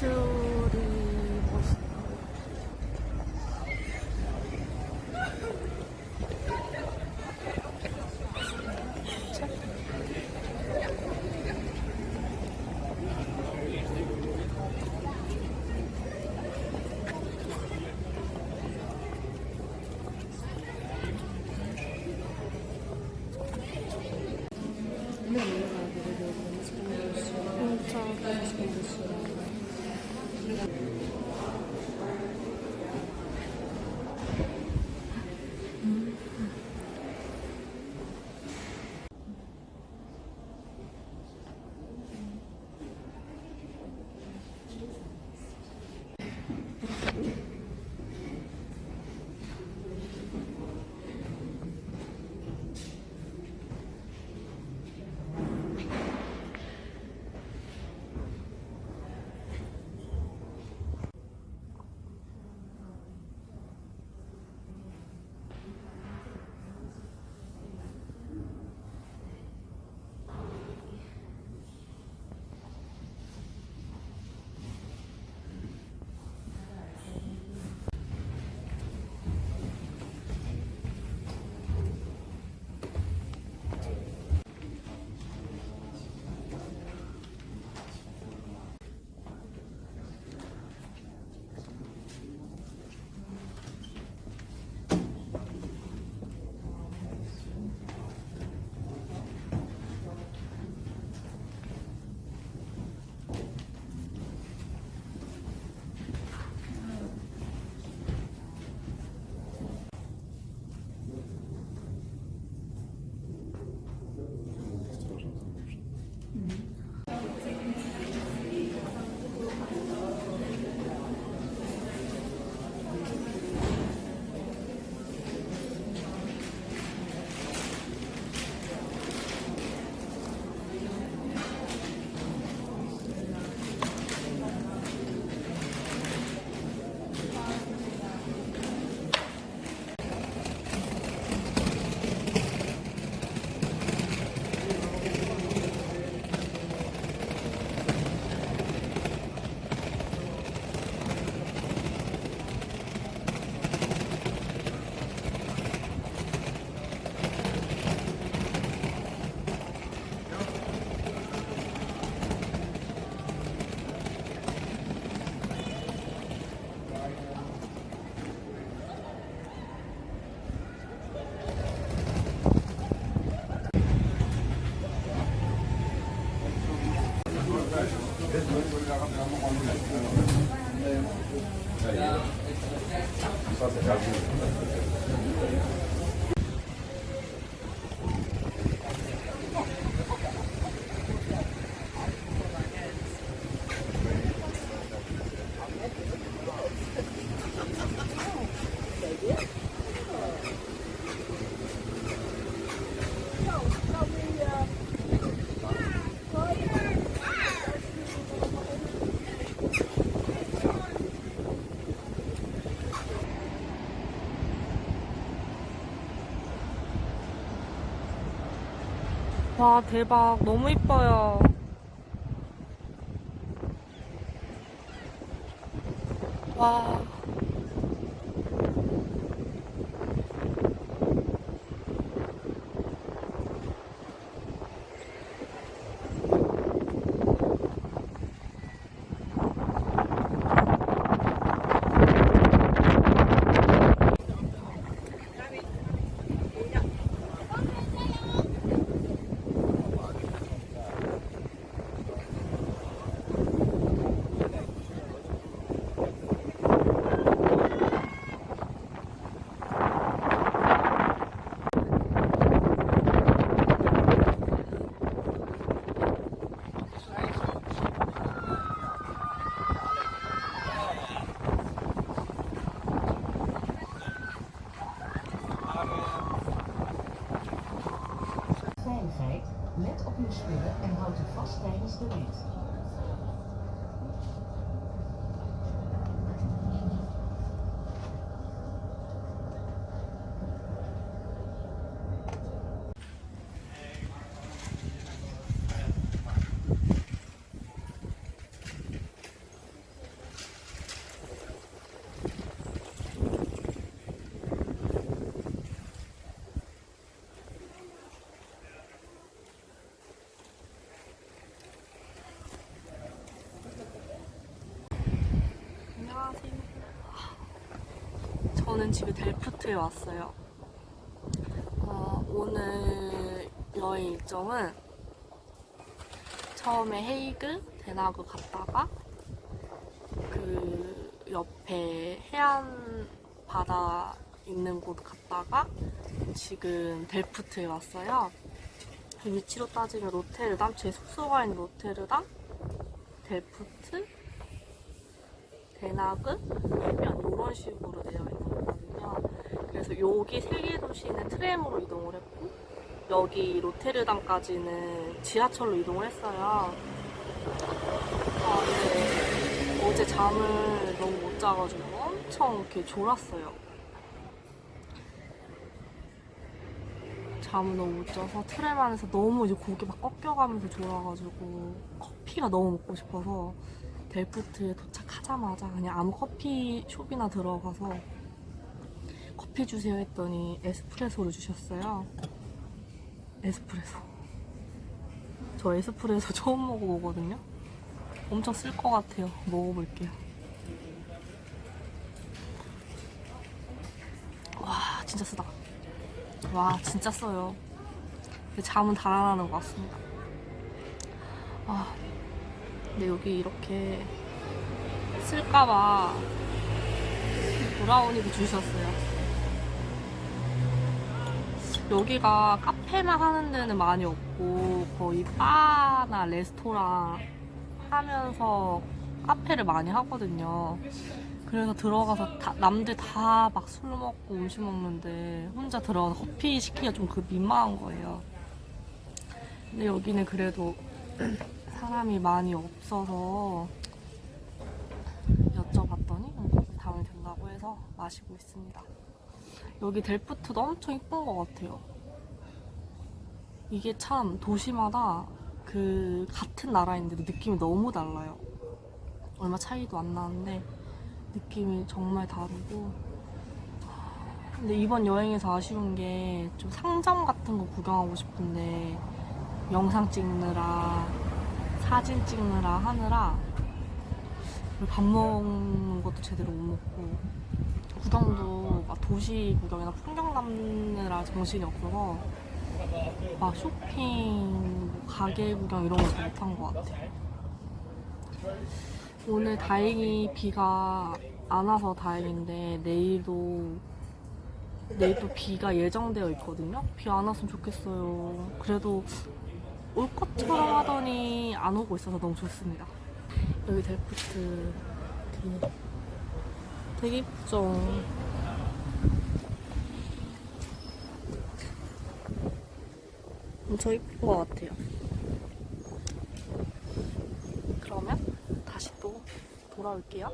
to 와, 대박. 너무 이뻐요. 와. Op uw spullen en houd u vast tijdens de rit. 저는 지금 델프트에 왔어요. 어, 오늘 여행 일정은 처음에 헤이그, 데나그 갔다가 그 옆에 해안 바다 있는 곳 갔다가 지금 델프트에 왔어요. 그 위치로 따지면 로테르담, 제 숙소가 있는 로테르담, 델프트, 데나그, 해변 이런 식으로 되어 있는. 그래서 여기 세 개 도시는 트램으로 이동을 했고 여기 로테르담까지는 지하철로 이동을 했어요. 아, 근데 어제 잠을 너무 못 자가지고 엄청 이렇게 졸았어요. 잠을 너무 못 자서 트램 안에서 너무 이제 고개 막 꺾여가면서 졸아가지고 커피가 너무 먹고 싶어서 델프트에 도착하자마자 그냥 아무 커피 숍이나 들어가서 커피 주세요 했더니 에스프레소를 주셨어요. 에스프레소. 저 에스프레소 처음 먹어보거든요. 엄청 쓸 것 같아요. 먹어볼게요. 와, 진짜 쓰다. 와, 진짜 써요. 잠은 달아나는 것 같습니다. 아, 근데 여기 이렇게 쓸까봐 브라우니도 주셨어요. 여기가 카페만 하는 데는 많이 없고 거의 바나 레스토랑 하면서 카페를 많이 하거든요. 그래서 들어가서 다- 남들 다 막 술 먹고 음식 먹는데 혼자 들어가서 커피 시키기가 좀 그 민망한 거예요. 근데 여기는 그래도 사람이 많이 없어서 여쭤봤더니 당연히 된다고 해서 마시고 있습니다. 여기 델프트도 엄청 이쁜 것 같아요. 이게 참 도시마다 그 같은 나라인데도 느낌이 너무 달라요. 얼마 차이도 안 나는데 느낌이 정말 다르고 근데 이번 여행에서 아쉬운 게 좀 상점 같은 거 구경하고 싶은데 영상 찍느라 사진 찍느라 하느라 밥 먹는 것도 제대로 못 먹고 구경도 막 도시 구경이나 풍경 담느라 정신이 없어서 막 쇼핑, 뭐 가게 구경 이런 거잘 못한 것 같아요. 오늘 다행히 비가 안 와서 다행인데 내일도 내일 또 비가 예정되어 있거든요. 비 안 왔으면 좋겠어요. 그래도 올 것처럼 하더니 안 오고 있어서 너무 좋습니다. 여기 델프트 되게, 되게 이쁘죠? 엄청 이쁜 것 같아요. 그러면 다시 또 돌아올게요.